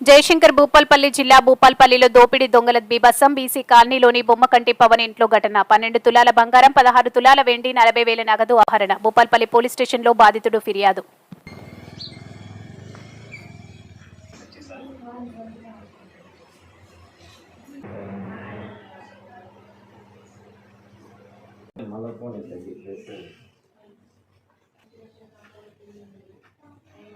జయశంకర్ భూపాల్పల్లి జిల్లా భూపాల్పల్లిలో దోపిడీ దొంగల బీభత్సం. బీసీ కాలనీలోని బొమ్మకంటి పవన్ ఇంట్లో ఘటన. పన్నెండు తులాల బంగారం పదహారు తులాల వెండి నలభై వేల నగదు అపహరణ భూపాల్పల్లి పోలీస్ స్టేషన్లో బాధితుడు ఫిర్యాదు. మళ్ళీ ఫోన్ ఇట్లా చెప్పేసి ఇది చదివిపెట్టి ఇట్లా ఇట్లనే పెట్టి బాక్స్ చేసుకుని ఆయన యుద్ధం సరికి తను తీసి ఏదో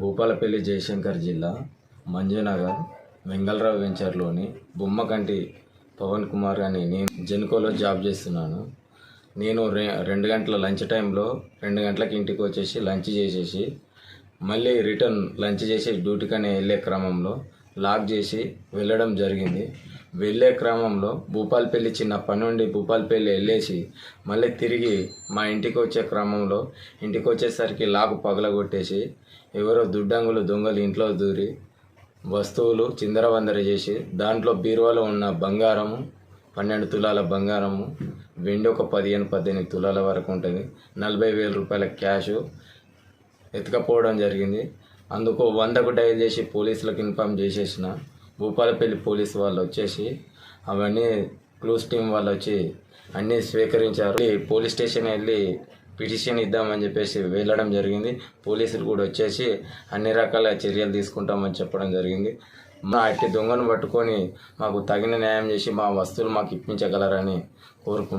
భూపాలపల్లి జయశంకర్ జిల్లా మంజునగర్ వెంగళరావు వెంచర్లోని బొమ్మకంటి పవన్ కుమార్ అని నేను జెన్కోలో జాబ్ చేస్తున్నాను. నేను రె రెండు గంటల లంచ్ టైంలో రెండు గంటలకు ఇంటికి వచ్చేసి లంచ్ చేసేసి మళ్ళీ రిటర్న్ లంచ్ చేసి డ్యూటీకనే వెళ్ళే క్రమంలో లాక్ చేసి వెళ్ళడం జరిగింది. వెళ్ళే క్రమంలో భూపాల్పల్లి చిన్న పని నుండి భూపాల్పల్లి వెళ్ళేసి మళ్ళీ తిరిగి మా ఇంటికి వచ్చే క్రమంలో ఇంటికి వచ్చేసరికి లాక్ పగలగొట్టేసి ఎవరో దుడ్డంగులు దొంగలు ఇంట్లో దూరి వస్తువులు చిందరవందర చేసి దాంట్లో బీరువాలో ఉన్న బంగారము పన్నెండు తులాల బంగారము వెండి ఒక పదిహేను పద్దెనిమిది తులాల వరకు ఉంటుంది. నలభై వేల రూపాయల క్యాష్ ఎత్తుకపోవడం జరిగింది. అందుకు వందకు డైల్ చేసి పోలీసులకు ఇన్ఫామ్ చేసేసిన భూపాలపల్లి పోలీసు వాళ్ళు వచ్చేసి అవన్నీ క్లూస్ టీం వాళ్ళు వచ్చి అన్నీ స్వీకరించారు. ఈ పోలీస్ స్టేషన్ వెళ్ళి పిటిషన్ ఇద్దామని చెప్పేసి వెళ్ళడం జరిగింది. పోలీసులు కూడా వచ్చేసి అన్ని రకాల చర్యలు తీసుకుంటామని చెప్పడం జరిగింది. మా అట్టి దొంగను పట్టుకొని మాకు తగిన న్యాయం చేసి మా వస్తువులు మాకు ఇప్పించగలరని కోరుకుంటున్నాను